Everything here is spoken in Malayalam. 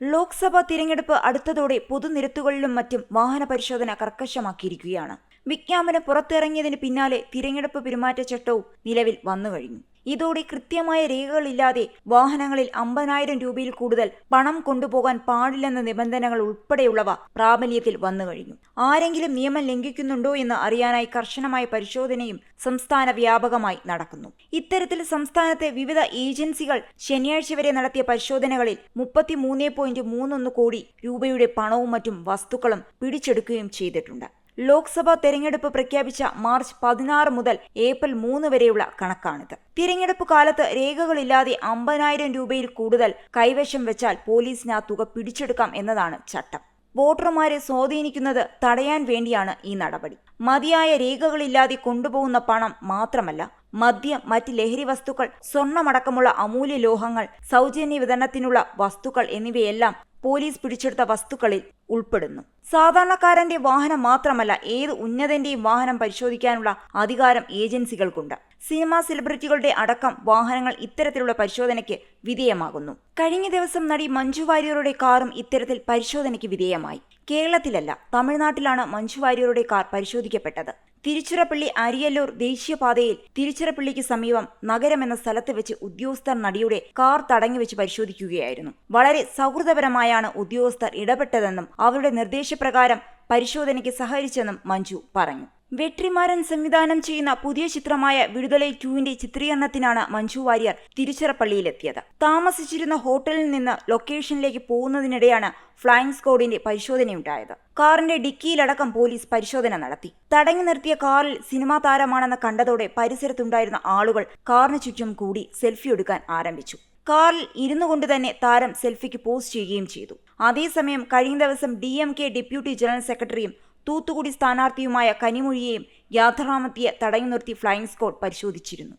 ലോക്സഭാ തിരഞ്ഞെടുപ്പ് അടുത്തതോടെ പൊതുനിരത്തുകളിലും മറ്റും വാഹന പരിശോധന കർക്കശമാക്കിയിരിക്കുകയാണ്. വിജ്ഞാപനം പുറത്തിറങ്ങിയതിന് പിന്നാലെ തിരഞ്ഞെടുപ്പ് പെരുമാറ്റച്ചട്ടവും നിലവിൽ വന്നുകഴിഞ്ഞു. ഇതോടെ കൃത്യമായ രേഖകളില്ലാതെ വാഹനങ്ങളിൽ അമ്പതിനായിരം രൂപയിൽ കൂടുതൽ പണം കൊണ്ടുപോകാൻ പാടില്ലെന്ന നിബന്ധനകൾ ഉൾപ്പെടെയുള്ളവ പ്രാബല്യത്തിൽ വന്നു കഴിഞ്ഞു. ആരെങ്കിലും നിയമം ലംഘിക്കുന്നുണ്ടോ എന്ന് അറിയാനായി കർശനമായ പരിശോധനയും സംസ്ഥാന വ്യാപകമായി നടക്കുന്നു. ഇത്തരത്തിൽ സംസ്ഥാനത്തെ വിവിധ ഏജൻസികൾ ശനിയാഴ്ച വരെ നടത്തിയ പരിശോധനകളിൽ മുപ്പത്തിമൂന്ന് പോയിന്റ് മൂന്നൊന്ന് കോടി രൂപയുടെ പണവും മറ്റും വസ്തുക്കളും പിടിച്ചെടുക്കുകയും ചെയ്തിട്ടുണ്ട്. ലോക്സഭാ തെരഞ്ഞെടുപ്പ് പ്രഖ്യാപിച്ച മാർച്ച് പതിനാറ് മുതൽ ഏപ്രിൽ മൂന്ന് വരെയുള്ള കണക്കാണിത്. തിരഞ്ഞെടുപ്പ് കാലത്ത് രേഖകളില്ലാതെ അമ്പതിനായിരം രൂപയിൽ കൂടുതൽ കൈവശം വെച്ചാൽ പോലീസിന് ആ തുക പിടിച്ചെടുക്കാം എന്നതാണ് ചട്ടം. വോട്ടർമാരെ സ്വാധീനിക്കുന്നത് തടയാൻ വേണ്ടിയാണ് ഈ നടപടി. മതിയായ രേഖകളില്ലാതെ കൊണ്ടുപോകുന്ന പണം മാത്രമല്ല മദ്യം മറ്റ് ലഹരി വസ്തുക്കൾ സ്വർണമടക്കമുള്ള അമൂല്യ ലോഹങ്ങൾ സൗജന്യ വിതരണത്തിനുള്ള വസ്തുക്കൾ എന്നിവയെല്ലാം പോലീസ് പിടിച്ചെടുത്ത വസ്തുക്കളിൽ ഉൾപ്പെടുന്നു. സാധാരണക്കാരന്റെ വാഹനം മാത്രമല്ല ഏത് ഉന്നതന്റെയും വാഹനം പരിശോധിക്കാനുള്ള അധികാരം ഏജൻസികൾക്കുണ്ട്. സിനിമാ സെലിബ്രിറ്റികളുടെ അടക്കം വാഹനങ്ങൾ ഇത്തരത്തിലുള്ള പരിശോധനയ്ക്ക് വിധേയമാകുന്നു. കഴിഞ്ഞ ദിവസം നടി മഞ്ജു വാര്യരുടെ കാറും ഇത്തരത്തിൽ പരിശോധനയ്ക്ക് വിധേയമായി. കേരളത്തിലല്ല തമിഴ്നാട്ടിലാണ് മഞ്ജു വാര്യരുടെ കാർ പരിശോധിക്കപ്പെട്ടത്. തിരുച്ചിറപ്പള്ളി അരിയല്ലൂർ ദേശീയപാതയിൽ തിരുച്ചിറപ്പള്ളിക്ക് സമീപം നഗരം എന്ന സ്ഥലത്ത് വെച്ച് ഉദ്യോഗസ്ഥർ നടിയുടെ കാർ തടങ്ങിവെച്ച് വെച്ച് പരിശോധിക്കുകയായിരുന്നു. വളരെ സൗഹൃദപരമായാണ് ഉദ്യോഗസ്ഥർ ഇടപെട്ടതെന്നും അവരുടെ നിർദ്ദേശപ്രകാരം പരിശോധനയ്ക്ക് സഹകരിച്ചെന്നും മഞ്ജു പറഞ്ഞു. വെട്രിമാരൻ സംവിധാനം ചെയ്യുന്ന പുതിയ ചിത്രമായ വിടുതലൈ ക്യൂവിന്റെ ചിത്രീകരണത്തിനാണ് മഞ്ജു വാര്യർ തിരുച്ചിറപ്പള്ളിയിലെത്തിയത്. താമസിച്ചിരുന്ന ഹോട്ടലിൽ നിന്ന് ലൊക്കേഷനിലേക്ക് പോകുന്നതിനിടെയാണ് ഫ്ലൈയിങ് സ്ക്വാഡിന്റെ പരിശോധനയുണ്ടായത്. കാറിന്റെ ഡിക്കിയിലടക്കം പോലീസ് പരിശോധന നടത്തി. തടഞ്ഞു നിർത്തിയ കാറിൽ സിനിമാ താരമാണെന്ന് കണ്ടതോടെ പരിസരത്തുണ്ടായിരുന്ന ആളുകൾ കാറിന് ചുറ്റും കൂടി സെൽഫി എടുക്കാൻ ആരംഭിച്ചു. കാറിൽ ഇരുന്നു കൊണ്ട് തന്നെ താരം സെൽഫിക്ക് പോസ്റ്റ് ചെയ്യുകയും ചെയ്തു. അതേസമയം കഴിഞ്ഞ ദിവസം ഡി ഡെപ്യൂട്ടി ജനറൽ സെക്രട്ടറിയും തൂത്തുക്കുടി സ്ഥാനാർത്ഥിയുമായ കനിമൊഴിയെയും യാഥാറാമത്തിയെ തടഞ്ഞു നിർത്തി ഫ്ലൈയിങ് സ്ക്വാഡ് പരിശോധിച്ചിരുന്നു